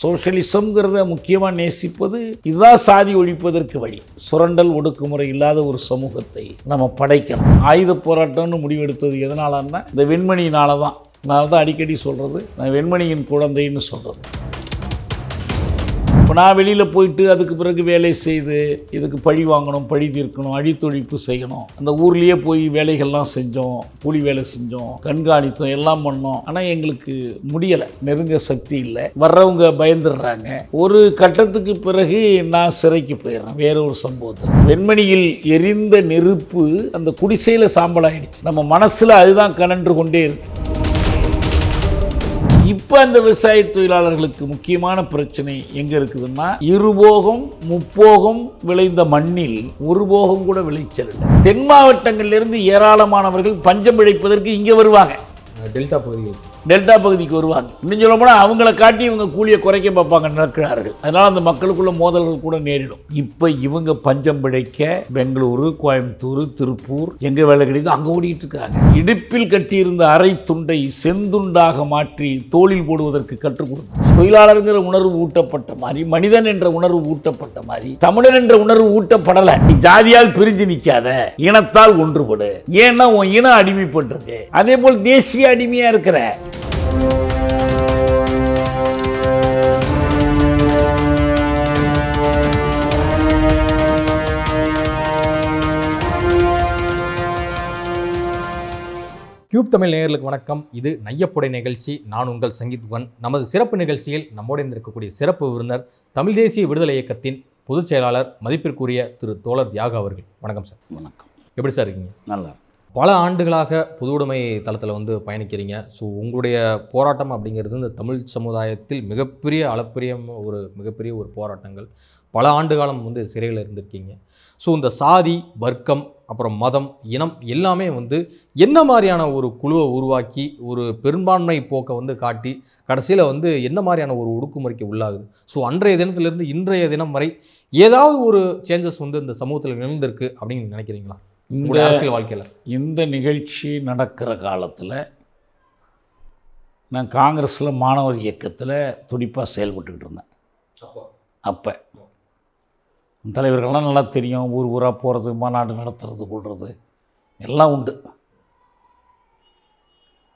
சோஷலிசம்ங்கிறத முக்கியமாக நேசிப்பது இதுதான் சாதி ஒழிப்பதற்கு வழி. சுரண்டல் ஒடுக்குமுறை இல்லாத ஒரு சமூகத்தை நம்ம படைக்கணும். ஆயுத போராட்டம்னு முடிவெடுத்தது எதனாலன்னா இந்த வெண்மணியினால தான் நான் தான் அடிக்கடி சொல்கிறது நான் வெண்மணியின் குழந்தைன்னு சொல்கிறது இப்போ நான் வெளியில் போயிட்டு அதுக்கு பிறகு வேலை செய்து இதுக்கு பழி வாங்கணும் பழி தீர்க்கணும் அழித்தொழிப்பு செய்யணும். அந்த ஊர்லேயே போய் வேலைகள்லாம் செஞ்சோம் கூலி வேலை செஞ்சோம் கண்காணித்தோம் எல்லாம் பண்ணோம். ஆனால் எங்களுக்கு முடியலை நெருங்க சக்தி இல்லை. வர்றவங்க பயந்துடுறாங்க. ஒரு கட்டத்துக்கு பிறகு நான் சிறைக்கு போயிடுறேன் வேற ஒரு சம்பவத்தில். வெண்மணியில் எரிந்த நெருப்பு அந்த குடிசையில் சாம்பலாயிடுச்சு. நம்ம மனசில் அதுதான் கனன்று கொண்டே இருக்கு. இப்போ அந்த விவசாய தொழிலாளர்களுக்கு முக்கியமான பிரச்சனை எங்கே இருக்குதுன்னா இருபோகம் முப்போகம் விளைந்த மண்ணில் ஒரு போகம் கூட விளைச்சல் இல்லை. தென் மாவட்டங்களிலிருந்து ஏராளமானவர்கள் பஞ்சம் பிழைப்பதற்கு இங்கே வருவாங்க. டெல்டா பகுதிகள் டெல்டா பகுதிக்கு வருவாங்க. இன்னும் சொல்ல போனால் அவங்கள காட்டி இவங்க கூலியை குறைக்க பார்ப்பாங்க நடக்கிறார்கள். அதனால் அந்த மக்களுக்குள்ள மோதல்கள் கூட நேரிடும். இப்போ இவங்க பஞ்சம் பிழைக்க பெங்களூரு கோயம்புத்தூர் திருப்பூர் எங்கே வேலை கிடைக்குதோ அங்கே ஓடிட்டு இருக்காங்க. இடுப்பில் கட்டியிருந்த அரை துண்டை செந்துண்டாக மாற்றி தோளில் போடுவதற்கு கற்றுக் கொடுத்து தொழிலாளருங்கிற உணர்வு ஊட்டப்பட்ட மாதிரி மனிதன் என்ற உணர்வு ஊட்டப்பட்ட மாதிரி தமிழன் என்ற உணர்வு ஊட்டப்படலை. நீ ஜாதியால் பிரிஞ்சு நிற்காத இனத்தால் ஒன்றுபடு. ஏன்னா உன் இனம் அடிமைப்பட்டிருக்கு. அதே போல் தேசிய அடிமையா இருக்கிற கியூப் தமிழ் நேயர்களுக்கு வணக்கம். இது நையப்புடை நிகழ்ச்சி. நான் உங்கள் சங்கீத்வன் நமது சிறப்பு நிகழ்ச்சியில் நம்மோடு இருந்திருக்கக்கூடிய சிறப்பு விருந்தினர் தமிழ் தேசிய விடுதலை இயக்கத்தின் பொதுச் செயலாளர் மதிப்பிற்குரிய திரு தோழர் தியாக அவர்கள். வணக்கம் சார். வணக்கம். எப்படி சார் இருக்கீங்க? நல்லா பல ஆண்டுகளாக பொதுவுடைமை தளத்தில் வந்து பயணிக்கிறீங்க. ஸோ உங்களுடைய போராட்டம் அப்படிங்கிறது இந்த தமிழ் சமுதாயத்தில் மிகப்பெரிய அளப்பரிய ஒரு மிகப்பெரிய ஒரு போராட்டங்கள். பல ஆண்டு காலம் வந்து சிறையில் இருந்திருக்கீங்க. ஸோ இந்த சாதி வர்க்கம் அப்புறம் மதம் இனம் எல்லாமே வந்து என்ன மாதிரியான ஒரு குழுவை உருவாக்கி ஒரு பெரும்பான்மை போக்கை வந்து காட்டி கடைசியில் வந்து என்ன மாதிரியான ஒரு ஒடுக்குமுறைக்கு உள்ளாகுது? ஸோ அன்றைய தினத்திலிருந்து இன்றைய தினம் வரை ஏதாவது ஒரு சேஞ்சஸ் வந்து இந்த சமூகத்தில் நிகழ்ந்திருக்கு அப்படின்னு நினைக்கிறீங்களா? உங்களுடைய அரசியல் வாழ்க்கையில். இந்த நிகழ்ச்சி நடக்கிற காலத்தில் நான் காங்கிரஸில் மாணவர் இயக்கத்தில் துடிப்பாக செயல்பட்டுக்கிட்டு இருந்தேன். அப்போ. தலைவர்கள்லாம் நல்லா தெரியும் ஊர் ஊராக போகிறது மாநாடு நடத்துறது கொள்வது எல்லாம் உண்டு.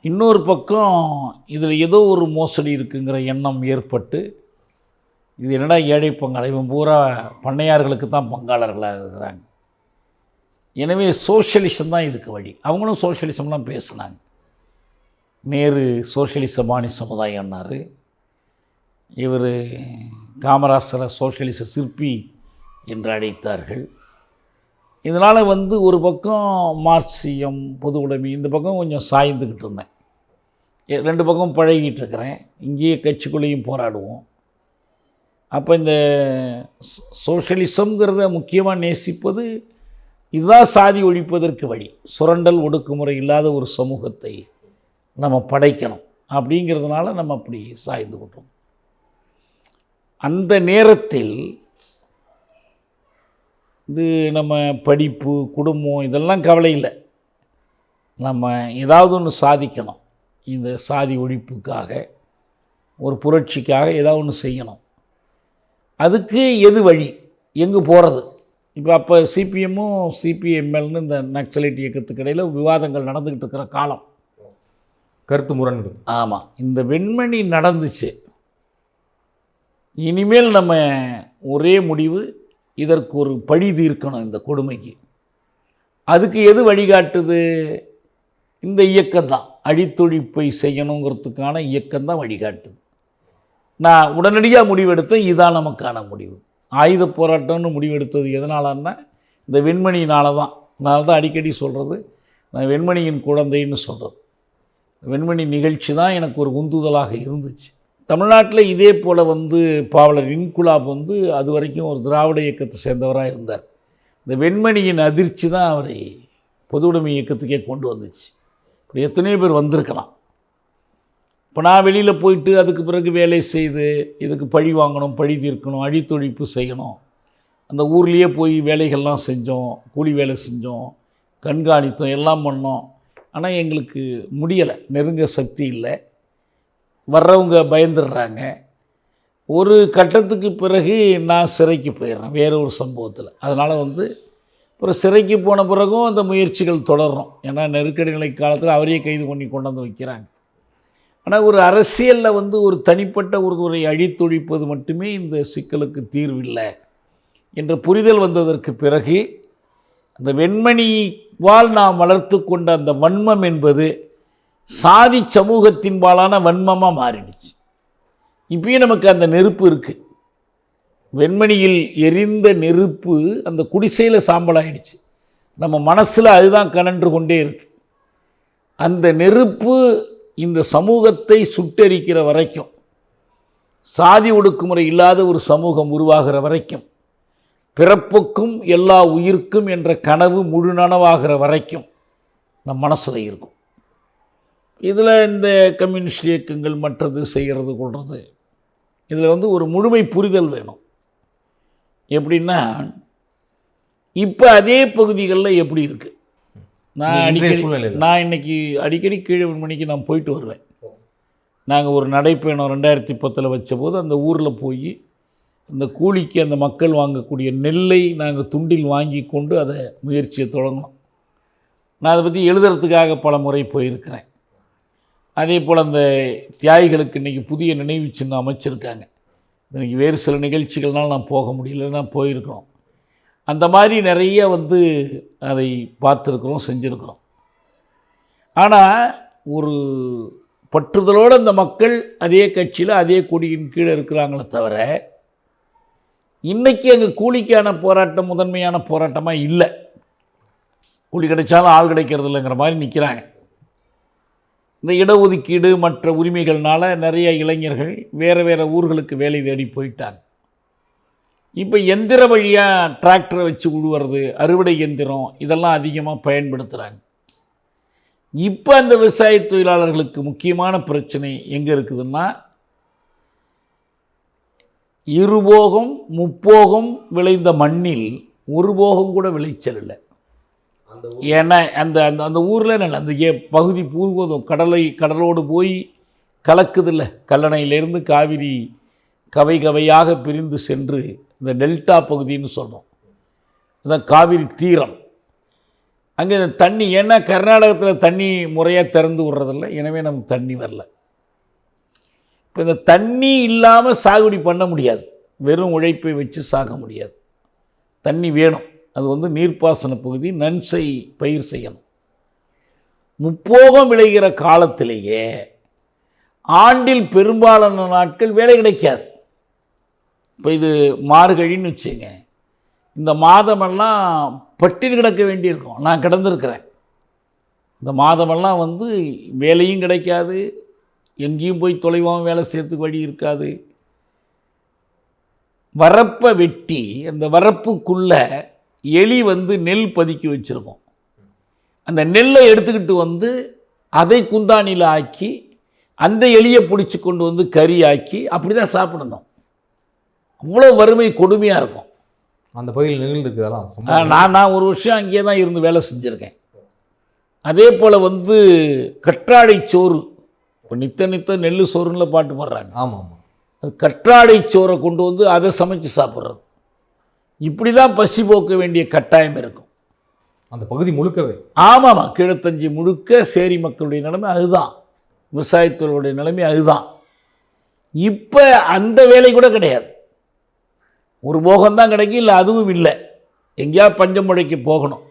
இன்னொரு பக்கம் இதில் ஏதோ ஒரு மோசடி இருக்குங்கிற எண்ணம் ஏற்பட்டு இது என்னடா ஏழை பங்காளி? இவன் பூரா பண்ணையார்களுக்கு தான் பங்காளர்களாக இருக்கிறாங்க. எனவே சோஷியலிசம் தான் இதுக்கு வழி. அவங்களும் சோஷியலிசம்லாம் பேசுனாங்க. நேரு சோஷியலிச பாணி சமுதாயம்னார். இவர் காமராசரை சோஷியலிச சிற்பி என்று அழைத்தார்கள். இதனால் வந்து ஒரு பக்கம் மார்க்சியம் பொது உடைமை இந்த பக்கம் கொஞ்சம் சாய்ந்துக்கிட்டு இருந்தேன். ரெண்டு பக்கம் பழகிட்டு இருக்கிறேன். இங்கேயே கட்சிக்குள்ளேயும் போராடுவோம். அப்போ இந்த சோஷலிசம்ங்கிறத சோஷியலிசம்ங்கிறத முக்கியமாக நேசிப்பது இதுதான் சாதி ஒழிப்பதற்கு வழி. சுரண்டல் ஒடுக்குமுறை இல்லாத ஒரு சமூகத்தை நம்ம படைக்கணும். அப்படிங்கிறதுனால நம்ம அப்படி சாய்ந்து விட்டோம். அந்த நேரத்தில் இது நம்ம படிப்பு குடும்பம் இதெல்லாம் கவலை இல்லை. நம்ம ஏதாவது ஒன்று சாதிக்கணும். இந்த சாதி ஒழிப்புக்காக ஒரு புரட்சிக்காக ஏதாவது ஒன்று செய்யணும். அதுக்கு எது வழி? எங்கே போகிறது இப்போ அப்போ சிபிஎம்மும் சிபிஎம்எல்னு இந்த நக்சலைட் இயக்கத்துக்கு இடையில் விவாதங்கள் நடந்துக்கிட்டு இருக்கிற காலம். கருத்து முரண்கள் ஆமாம் இந்த வெண்மணி நடந்துச்சு. இனிமேல் நம்ம ஒரே முடிவு இதற்கு ஒரு பழி தீர்க்கணும் இந்த கொடுமைக்கு. அதுக்கு எது வழிகாட்டுது? இந்த இயக்கம்தான். அழித்தொழிப்பை செய்யணுங்கிறதுக்கான இயக்கம்தான் வழிகாட்டுது. நான் உடனடியாக முடிவெடுத்தேன் இதான் நமக்கான முடிவு. ஆயுத போராட்டம்னு முடிவெடுத்தது எதனாலன்னா இந்த வெண்மணியினால தான் நான் தான் அடிக்கடி சொல்கிறது நான் வெண்மணியின் குழந்தைன்னு சொல்கிறது வெண்மணி நிகழ்ச்சி தான் எனக்கு ஒரு உந்துதலாக இருந்துச்சு. தமிழ்நாட்டில் இதே போல் வந்து பாவலர் இன்குலாப் வந்து அது வரைக்கும் ஒரு திராவிட இயக்கத்தை சேர்ந்தவராக இருந்தார். இந்த வெண்மணியின் அதிர்ச்சி தான் அவரை பொதுவுடைமை இயக்கத்துக்கே கொண்டு வந்துச்சு. இப்படி எத்தனையோ பேர் வந்திருக்கலாம். இப்போ நான் வெளியில் போயிட்டு அதுக்கு பிறகு வேலை செய்து இதுக்கு பழி வாங்கணும் பழி தீர்க்கணும் அழித்தொழிப்பு செய்யணும். அந்த ஊர்லேயே போய் வேலைகள்லாம் செஞ்சோம் கூலி வேலை செஞ்சோம் கண்காணித்தோம் எல்லாம் பண்ணோம். ஆனால் எங்களுக்கு முடியலை நெருங்க சக்தி இல்லை. வர்றவங்க பயந்துடுறாங்க. ஒரு கட்டத்துக்கு பிறகு நான் சிறைக்கு போயிடுறேன் வேறு ஒரு சம்பவத்தில். அதனால் வந்து அப்புறம் சிறைக்கு போன பிறகும் அந்த முயற்சிகள் தொடரும். ஏன்னா நெருக்கடி நிலை காலத்தில் அவரையே கைது பண்ணி கொண்டு வந்து வைக்கிறாங்க. ஆனால் ஒரு அரசியலில் வந்து ஒரு தனிப்பட்ட ஒருவரை அழித்தொழிப்பது மட்டுமே இந்த சிக்கலுக்கு தீர்வில்லை என்ற புரிதல் வந்ததற்கு பிறகு அந்த வெண்மணிவால் நாம் வளர்த்து கொண்ட அந்த வன்மம் என்பது சாதி சமூகத்தின்பாலான வன்மமாக மாறிடுச்சு. இப்பயும் நமக்கு அந்த நெருப்பு இருக்குது வெண்மணியில் எரிந்த நெருப்பு அந்த குடிசையில் சாம்பலாயிடுச்சு. நம்ம மனசில் அதுதான் கனன்று கொண்டே இருக்கு. அந்த நெருப்பு இந்த சமூகத்தை சுட்டரிக்கிற வரைக்கும் சாதி ஒடுக்குமுறை இல்லாத ஒரு சமூகம் உருவாகிற வரைக்கும் பிறப்புக்கும் எல்லா உயிர்க்கும் என்ற கனவு முழு நனவாகிற வரைக்கும் நம் மனசில் இருக்கும். இதில் இந்த கம்யூனிஸ்ட் இயக்கங்கள் மற்றது செய்கிறது கொள்வது. இதில் வந்து ஒரு முழுமை புரிதல் வேணும். எப்படின்னா இப்போ அதே பகுதிகளில் எப்படி இருக்குது நான் அடிக்கடி நான் இன்னைக்கு அடிக்கடி கீழே மணிக்கு நான் போயிட்டு வருவேன். நாங்கள் ஒரு நடைப்பயணம் ரெண்டாயிரத்தி பத்தில் வச்சபோது அந்த ஊரில் போய் அந்த கூலிக்கு அந்த மக்கள் வாங்கக்கூடிய நெல்லை நாங்கள் துண்டில் வாங்கி கொண்டு அதை முயற்சியை தொடங்கினோம். நான் அதை பற்றி எழுதுறதுக்காக பல முறை போயிருக்கிறேன். அதே போல் அந்த தியாகிகளுக்கு இன்றைக்கி புதிய நினைவு சின்னம் அமைச்சிருக்காங்க. இன்றைக்கி வேறு சில நிகழ்ச்சிகள்னால் நான் போக முடியலன்னா போயிருக்கிறோம். அந்த மாதிரி நிறைய வந்து அதை பார்த்துருக்குறோம் செஞ்சுருக்கிறோம். ஆனால் ஒரு பற்றுதலோடு அந்த மக்கள் அதே கட்சியில் அதே கொடியின் கீழே இருக்கிறாங்களே தவிர இன்றைக்கி அங்கே கூலிக்கான போராட்டம் முதன்மையான போராட்டமாக இல்லை. கூலி கிடைச்சாலும் ஆள் கிடைக்கிறது இல்லைங்கிற மாதிரி நிற்கிறாங்க இந்த இடஒதுக்கீடு மற்ற உரிமைகள்னால நிறைய இளைஞர்கள் வேறு வேறு ஊர்களுக்கு வேலை தேடி போயிட்டாங்க. இப்போ எந்திர வழியாக டிராக்டரை வச்சு உழுவுறது அறுவடை எந்திரம் இதெல்லாம் அதிகமாக பயன்படுத்துகிறாங்க. இப்போ அந்த விவசாய தொழிலாளர்களுக்கு முக்கியமான பிரச்சனை எங்கே இருக்குதுன்னா இருபோகம் முப்போகம் விளைந்த மண்ணில் ஒரு போகம் கூட விளைச்சல் இல்லை. ஏன்னா அந்த அந்த அந்த ஊரில் நல்ல அந்த ஏ பகுதி பூர்வதும் கடலை கடலோடு போய் கலக்குதில்ல. கல்லணையிலேருந்து காவிரி கவை கவையாக பிரிந்து சென்று இந்த டெல்டா பகுதின்னு சொல்கிறோம் அதான் காவிரி தீரம். அங்கே இந்த தண்ணி ஏன்னா கர்நாடகத்தில் தண்ணி முறையாக திறந்து விடுறதில்ல எனவே நமக்கு தண்ணி வரல. இப்போ இந்த தண்ணி இல்லாமல் சாகுபடி பண்ண முடியாது. வெறும் உழைப்பை வச்சு சாக முடியாது. தண்ணி வேணும். அது வந்து நீர்ப்பாசன பகுதி நன்சை பயிர் செய்யணும். முப்போகம் விளைகிற காலத்திலேயே ஆண்டில் பெரும்பாலான நாட்கள் வேலை கிடைக்காது. இப்போ இது மார்கழின்னு வச்சுங்க இந்த மாதமெல்லாம் பட்டினி கிடக்க வேண்டியிருக்கும். நான் கிடந்திருக்கிறேன். இந்த மாதமெல்லாம் வந்து வேலையும் கிடைக்காது. எங்கேயும் போய் தொலைவாகவும் வேலை செய்யறதுக்கு வழி இருக்காது. வரப்பை வெட்டி அந்த வரப்புக்குள்ளே எலி வந்து நெல் பதுக்கி வச்சுருக்கோம். அந்த நெல்லை எடுத்துக்கிட்டு வந்து அதை குந்தாணியில் ஆக்கி அந்த எலியை பிடிச்சி கொண்டு வந்து கறி ஆக்கி அப்படி தான் சாப்பிடணும். அவ்வளோ வறுமை கொடுமையாக இருக்கும். அந்த பகுதியில் நிகழ்ந்துருக்கு அதெல்லாம். ஆ, சும்மா நான் நான் ஒரு வருஷம் அங்கேயே தான் இருந்து வேலை செஞ்சுருக்கேன். அதே போல் வந்து கற்றாழை சோறு. இப்போ நித்த நித்த நெல் சோறுன்னு பாட்டு பாடுறாங்க. ஆமாம் ஆமாம். அது கற்றாழை சோறை கொண்டு வந்து அதை சமைச்சு சாப்பிட்றது. இப்படி தான் பசி போக்க வேண்டிய கட்டாயம் இருக்கும். அந்த பகுதி முழுக்கவே. ஆமாம்மா கிழத்தஞ்சி முழுக்க சேரி மக்களுடைய நிலைமை அதுதான். விவசாயத்தோடைய நிலைமை அதுதான். இப்போ அந்த வேலை கூட கிடையாது. ஒரு போகம்தான் கிடைக்கும் இல்லை அதுவும் இல்லை. எங்கேயா பஞ்சம் முழைக்கு போகணும்.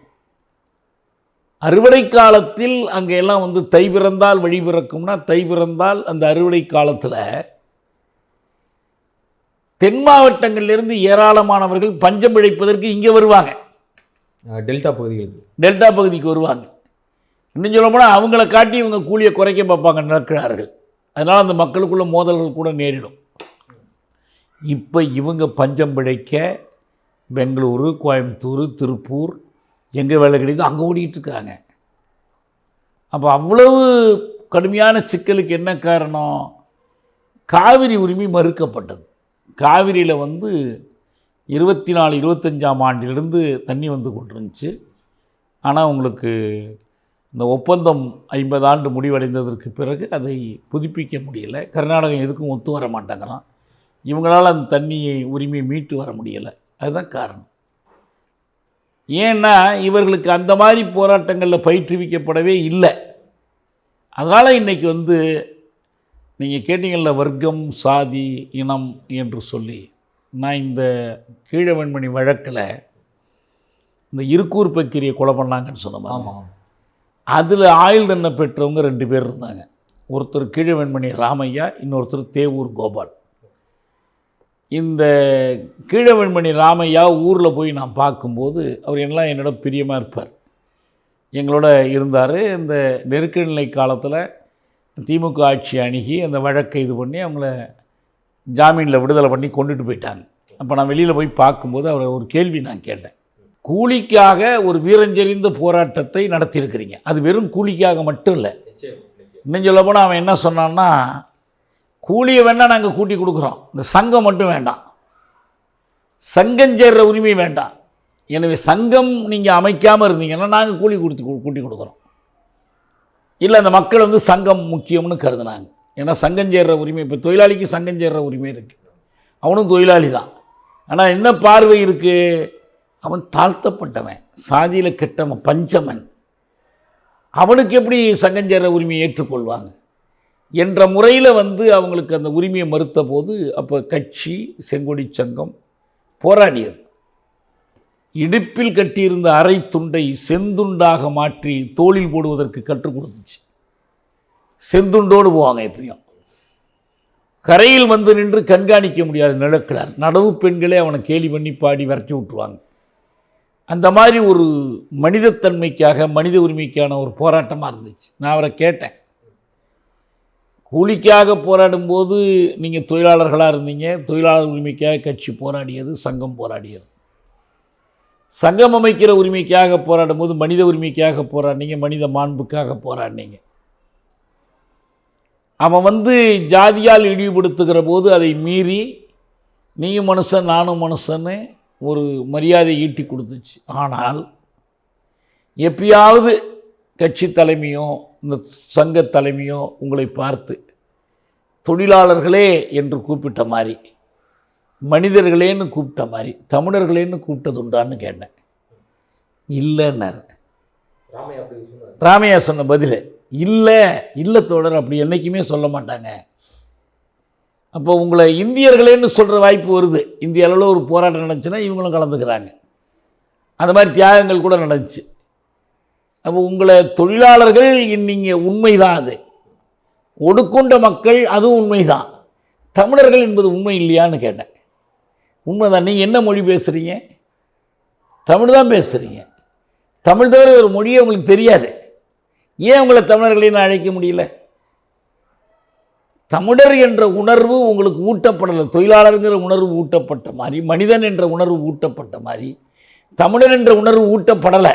அறுவடை காலத்தில் அங்கே எல்லாம் வந்து தை பிறந்தால் வழி பிறக்கும்னா தை பிறந்தால் அந்த அறுவடை காலத்தில் தென் மாவட்டங்களிலிருந்து ஏராளமானவர்கள் பஞ்சம் பிழைப்பதற்கு இங்கே வருவாங்க. டெல்டா பகுதிகளுக்கு. டெல்டா பகுதிக்கு வருவாங்க. இன்னும் சொல்ல போனால் அவங்கள காட்டி இவங்க கூலியை குறைக்க பார்ப்பாங்க நடக்கிறார்கள் அதனால் அந்த மக்களுக்குள்ள மோதல்கள் கூட நேரிடும். இப்போ இவங்க பஞ்சம் பிழைக்க பெங்களூரு கோயம்புத்தூர் திருப்பூர் எங்கே வேலை கிடைக்குதோ அங்கே ஓடிட்டு இருக்காங்க. அப்போ அவ்வளவு கடுமையான சிக்கலுக்கு என்ன காரணம்? காவிரி உரிமை மறுக்கப்பட்டது. காவிரியில் வந்து இருபத்தி நாலு இருபத்தஞ்சாம் ஆண்டிலிருந்து தண்ணி வந்து கொண்டிருந்துச்சு. ஆனால் உங்களுக்கு இந்த ஒப்பந்தம் ஐம்பது ஆண்டு முடிவடைந்ததற்கு பிறகு அதை புதுப்பிக்க முடியலை. கர்நாடகம் எதுக்கும் ஒத்து வர மாட்டேங்கிறான். இவங்களால் அந்த தண்ணியை உரிமையை மீட்டு வர முடியலை. அதுதான் காரணம். ஏன்னா இவர்களுக்கு அந்த மாதிரி போராட்டங்களில் பயிற்றுவிக்கப்படவே இல்லை. அதனால் இன்றைக்கி வந்து நீங்கள் கேட்டீங்கள்ல வர்க்கம் சாதி இனம் என்று சொல்லி. நான் இந்த கீழவெண்மணி வழக்கில் இந்த இருக்கூர் பக்கிரியை கொலை பண்ணாங்கன்னு சொன்ன மாதிரி. ஆமாம் அதில் ஆயுள் தண்டனை பெற்றவங்க ரெண்டு பேர் இருந்தாங்க. ஒருத்தர் கீழவெண்மணி ராமையா இன்னொருத்தர் தேவூர் கோபால். இந்த கீழவெண்மணி ராமையா ஊரில் போய் நான் பார்க்கும்போது அவர் எல்லாம் என்னோட பிரியமாக இருப்பார். எங்களோட இருந்தார். இந்த நெருக்கடி நிலை காலத்தில் திமுக ஆட்சி அணுகி அந்த வழக்கை இது பண்ணி அவங்கள ஜாமீனில் விடுதலை பண்ணி கொண்டுட்டு போயிட்டாங்க. அப்போ நான் வெளியில் போய் பார்க்கும்போது அவரை ஒரு கேள்வி நான் கேட்டேன். கூலிக்காக ஒரு வீரஞ்செறிந்த போராட்டத்தை நடத்தியிருக்கிறீங்க. அது வெறும் கூலிக்காக மட்டும் இல்லை. இன்னும் சொல்ல போனால் அவன் என்ன சொன்னான்னா கூலியை வேணால் நாங்கள் கூட்டி கொடுக்குறோம். இந்த சங்கம் மட்டும் வேண்டாம். சங்கம் சேர்ற உரிமை வேண்டாம். எனவே சங்கம் நீங்கள் அமைக்காமல் இருந்தீங்கன்னா நாங்கள் கூலி கொடுத்து கூட்டி கொடுக்குறோம். இல்லை அந்த மக்கள் வந்து சங்கம் முக்கியம்னு கருதுனாங்க. ஏன்னா சங்கம் சேர்கிற உரிமை இப்போ தொழிலாளிக்கு சங்கம் சேர்கிற உரிமை இருக்குது அவனும் தொழிலாளி தான். ஆனால் என்ன பார்வை இருக்குது அவன் தாழ்த்தப்பட்டவன் சாதியில் கெட்டவன் பஞ்சமன். அவனுக்கு எப்படி சங்கம் சேர்கிற உரிமையை ஏற்றுக்கொள்வாங்க? என்ற முறையில் வந்து அவங்களுக்கு அந்த உரிமையை மறுத்த போது அப்போ கட்சி செங்கொடி சங்கம் போராடியது. இடுப்பில் கட்டியிருந்த அரை துண்டை செந்துண்டாக மாற்றி தோளில் போடுவதற்கு கற்றுக் கொடுத்துச்சு. செந்துண்டோடு போவாங்க எப்படியும் கரையில் வந்து நின்று கண்காணிக்க முடியாது நிலக்கிறார் நடவு பெண்களே அவனை கேலி பண்ணி பாடி விரட்டி விட்டுருவாங்க. அந்த மாதிரி ஒரு மனிதத்தன்மைக்காக மனித உரிமைக்கான ஒரு போராட்டமாக இருந்துச்சு. நான் அவரை கேட்டேன். கூலிக்காக போராடும்போது நீங்கள் தொழிலாளர்களாக இருந்தீங்க. தொழிலாளர் உரிமைக்காக கட்சி போராடியது சங்கம் போராடியது. சங்கம் அமைக்கிற உரிமைக்காக போராடும் போது மனித உரிமைக்காக போராடினீங்க மனித மாண்புக்காக போராடினீங்க. அவன் வந்து ஜாதியால் இழிவுபடுத்துகிற போது அதை மீறி நீயும் மனுஷன் நானும் மனுஷன்னு ஒரு மரியாதை ஈட்டி கொடுத்துச்சு. ஆனால் எப்பயாவது கட்சி தலைமையோ இந்த சங்க தலைமையோ உங்களை பார்த்து தொழிலாளர்களே என்று கூப்பிட்ட மாதிரி மனிதர்களேன்னு கூப்பிட்ட மாதிரி தமிழர்களேன்னு கூப்பிட்டது உண்டான்னு கேட்டேன். இல்லைன்னாரு. ராமையா சொன்ன பதில் இல்லை இல்லை தோழர் அப்படி என்றைக்குமே சொல்ல மாட்டாங்க. அப்போ உங்களை இந்தியர்களேன்னு சொல்கிற வாய்ப்பு வருது. இந்திய அளவில் ஒரு போராட்டம் நடந்துச்சுன்னா இவங்களும் கலந்துக்கிறாங்க. அந்த மாதிரி தியாகங்கள் கூட நடந்துச்சு. அப்போ உங்களை தொழிலாளர்கள் நீங்கள் உண்மைதான் அது. ஒடுக்கொண்ட மக்கள் அதுவும் உண்மைதான். தமிழர்கள் என்பது உண்மை இல்லையான்னு கேட்டேன். உண்மைதான். நீங்கள் என்ன மொழி பேசுகிறீங்க தமிழ் தான் பேசுகிறீங்க தமிழ் தவிர ஒரு மொழியே உங்களுக்கு தெரியாது. ஏன் உங்களை தமிழர்களை நான் அழைக்க முடியல? தமிழர் என்ற உணர்வு உங்களுக்கு ஊட்டப்படலை. தொழிலாளருங்கிற உணர்வு ஊட்டப்பட்ட மாதிரி மனிதன் என்ற உணர்வு ஊட்டப்பட்ட மாதிரி தமிழர் என்ற உணர்வு ஊட்டப்படலை.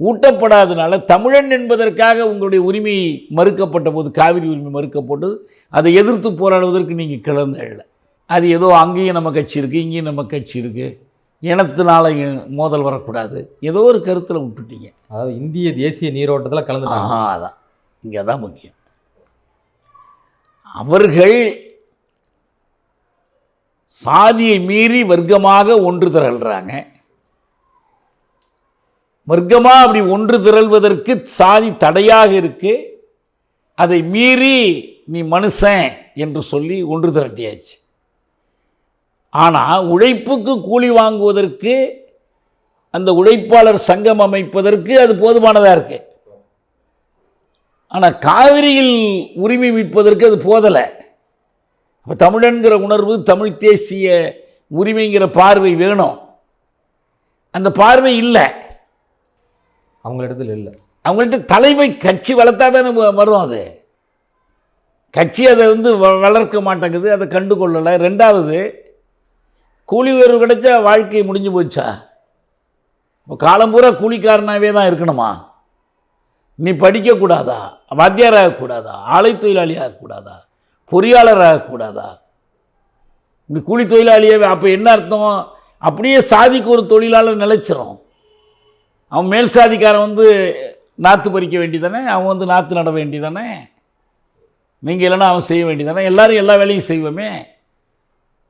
ஊட்டப்படாதனால தமிழன் என்பதற்காக உங்களுடைய உரிமை மறுக்கப்பட்ட போது காவிரி உரிமை மறுக்கப்பட்டது. அதை எதிர்த்து போராடுவதற்கு நீங்கள் கிளந்தல அது ஏதோ அங்கேயும் நம்ம கட்சி இருக்குது இங்கேயும் நம்ம கட்சி இருக்குது இனத்தினால மோதல் வரக்கூடாது. ஏதோ ஒரு கருத்தில் விட்டுட்டீங்க. அதாவது இந்திய தேசிய நீரோட்டத்தில் கலந்துட்டாங்க. அதான். இங்கே தான் முக்கியம். அவர்கள் சாதியை மீறி வர்க்கமாக ஒன்று திரள்றாங்க. வர்க்கமாக அப்படி ஒன்று திரள்வதற்கு சாதி தடையாக இருக்கு. அதை மீறி நீ மனுஷன் என்று சொல்லி ஒன்று திரட்டியாச்சு. ஆனால் உழைப்புக்கு கூலி வாங்குவதற்கு அந்த உழைப்பாளர் சங்கம் அமைப்பதற்கு அது போதுமானதாக இருக்குது ஆனால் காவிரியில் உரிமை மீட்பதற்கு அது போதலை. அப்போ தமிழன்கிற உணர்வு தமிழ் தேசிய உரிமைங்கிற பார்வை வேணும். அந்த பார்வை இல்லை. அவங்களிடத்தில் இல்லை. அவங்கள்ட்ட தலைமை கட்சி வளர்த்தா தானே வரும் அது. கட்சி அதை வந்து வ- வளர்க்க மாட்டேங்குது அதை கண்டு கொள்ளலை ரெண்டாவது கூலி உயர்வு கிடைச்சா வாழ்க்கை முடிஞ்சு போச்சா? இப்போ காலம் பூரா கூலிக்காரனாகவே தான் இருக்கணுமா? நீ படிக்கக்கூடாதா? வாத்தியார் ஆகக்கூடாதா ஆலை தொழிலாளி ஆகக்கூடாதா பொறியாளர் ஆகக்கூடாதா இப்படி கூலி தொழிலாளியாவே அப்போ என்ன அர்த்தம்? அப்படியே சாதிக்கு ஒரு தொழிலாளர் நிலைச்சிரும். அவன் மேல் சாதிக்காரன் வந்து நாற்று பறிக்க வேண்டியதானே? அவன் வந்து நாற்று நட வேண்டியதானே? நீங்கள் இல்லைன்னா அவன் செய்ய வேண்டியதானே? எல்லோரும் எல்லா வேலையும் செய்வோமே.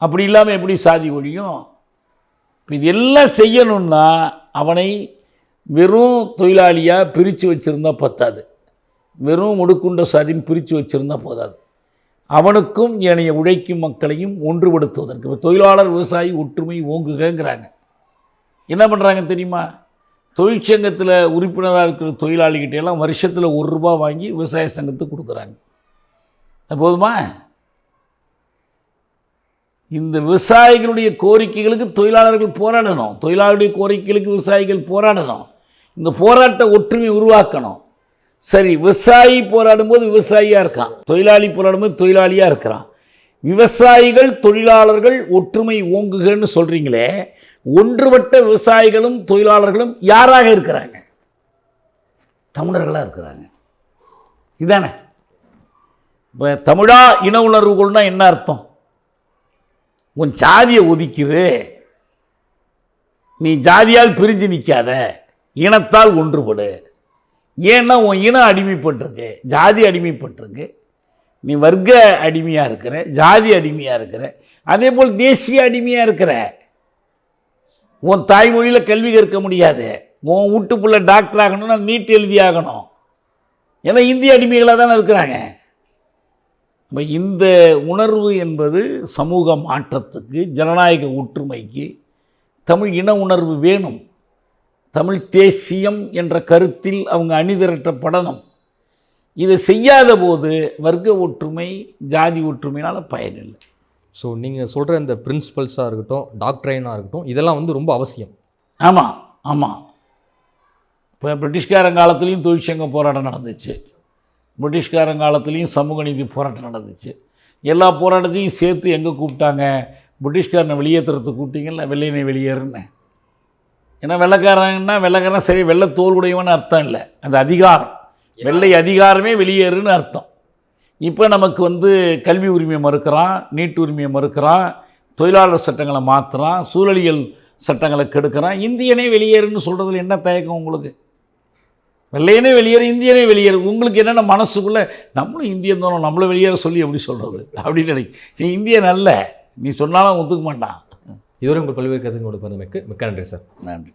அப்படி இல்லாமல் எப்படி சாதி ஒழியும்? இப்போ இது எல்லாம் செய்யணும்னா அவனை வெறும் தொழிலாளியாக பிரித்து வச்சுருந்தா பத்தாது. வெறும் முடுக்குண்ட சாதின்னு பிரித்து வச்சுருந்தா போதாது. அவனுக்கும் ஏனைய உழைக்கும் மக்களையும் ஒன்றுபடுத்துவதற்கு. இப்போ தொழிலாளர் விவசாயி ஒற்றுமை ஓங்குகங்கிறாங்க. என்ன பண்ணுறாங்க தெரியுமா? தொழிற்சங்கத்தில் உறுப்பினராக இருக்கிற தொழிலாளிகிட்ட எல்லாம் வருஷத்தில் ஒரு ரூபா வாங்கி விவசாய சங்கத்துக்கு கொடுக்குறாங்க. போதுமா? இந்த விவசாயிகளுடைய கோரிக்கைகளுக்கு தொழிலாளர்கள் போராடணும். தொழிலாளருடைய கோரிக்கைகளுக்கு விவசாயிகள் போராடணும். இந்த போராட்ட ஒற்றுமை உருவாக்கணும். சரி விவசாயி போராடும்போது விவசாயியாக இருக்கான். தொழிலாளி போராடும்போது தொழிலாளியாக இருக்கிறான். விவசாயிகள் தொழிலாளர்கள் ஒற்றுமை ஓங்குகன்னு சொல்கிறீங்களே ஒன்றுபட்ட விவசாயிகளும் தொழிலாளர்களும் யாராக இருக்கிறாங்க? தமிழர்களாக இருக்கிறாங்க. இதானே. இப்போ தமிழா இன உணர்வுகள்னால் என்ன அர்த்தம்? உன் ஜாதியை ஒதுக்கிறு நீ ஜாதியால் பிரிஞ்சு நிற்காத இனத்தால் ஒன்றுபடு. ஏன்னா உன் இனம் அடிமைப்பட்டிருக்கு. ஜாதி அடிமைப்பட்டிருக்கு. நீ வர்க்க அடிமையாக இருக்கிற ஜாதி அடிமையாக இருக்கிற அதே போல் தேசிய அடிமையாக இருக்கிற. உன் தாய்மொழியில் கல்வி கற்க முடியாது. உன் வீட்டுக்குள்ளே டாக்டர் ஆகணும்னா நீட் எழுதி ஆகணும். ஏன்னா இந்திய அடிமைகளாக தானே இருக்கிறாங்க. அப்ப இந்த உணர்வு என்பது சமூக மாற்றத்துக்கு ஜனநாயக ஒற்றுமைக்கு தமிழ் இன உணர்வு வேணும். தமிழ் தேசியம் என்ற கருத்தில் அவங்க அணிதிரட்டப்படணும் இதை செய்யாத போது வர்க்க ஒற்றுமை ஜாதி ஒற்றுமையினால் பயனில்லை. ஸோ நீங்கள் சொல்கிற இந்த பிரின்சிபல்ஸாக இருக்கட்டும் டாக்டரைனாக இருக்கட்டும் இதெல்லாம் வந்து ரொம்ப அவசியம். ஆமாம் ஆமாம் இப்போ பிரிட்டிஷ்காரன் காலத்துலேயும் தொழிற்சங்க போராட்டம் நடந்துச்சு. பிரிட்டிஷ்காரன் காலத்துலேயும் சமூக நீதி போராட்டம் நடந்துச்சு. எல்லா போராட்டத்தையும் சேர்த்து எங்கே கூப்பிட்டாங்க? பிரிட்டிஷ்காரனை வெளியேற்றுறதுக்கு கூப்பிட்டீங்கல்ல வெள்ளையனை வெளியேறுன்னு. ஏன்னா வெள்ளைக்காரன்னா வெள்ளைக்காரன் சரி வெள்ளை தோல் உடையவன் அர்த்தம் இல்லை. அந்த அதிகாரம். வெள்ளை அதிகாரமே வெளியேறுன்னு அர்த்தம். இப்போ நமக்கு வந்து கல்வி உரிமையை மறுக்கிறான் நீட்டு உரிமையை மறுக்கிறான் தொழிலாளர் சட்டங்களை மாற்றுறான் சூழலியல் சட்டங்களை கெடுக்கிறான் இந்தியனே வெளியேறுன்னு சொல்கிறதுல என்ன தயக்கம் உங்களுக்கு? வெள்ளையனே வெளியேறு இந்தியனே வெளியேறு. உங்களுக்கு என்னென்ன மனசுக்குள்ளே நம்மளும் இந்தியன் தானோ நம்மளை வெளியேற சொல்லி எப்படி சொல்கிறது அப்படின்னு நினைக்க நீ இந்தியன் அல்ல. நீ சொன்னாலும் ஒத்துக்க மாட்டான். இதுவரை உங்கள் பல்வேறு கருத்துக்களோட பகிர்ந்தமைக்கு மிக்க நன்றி சார். நன்றி.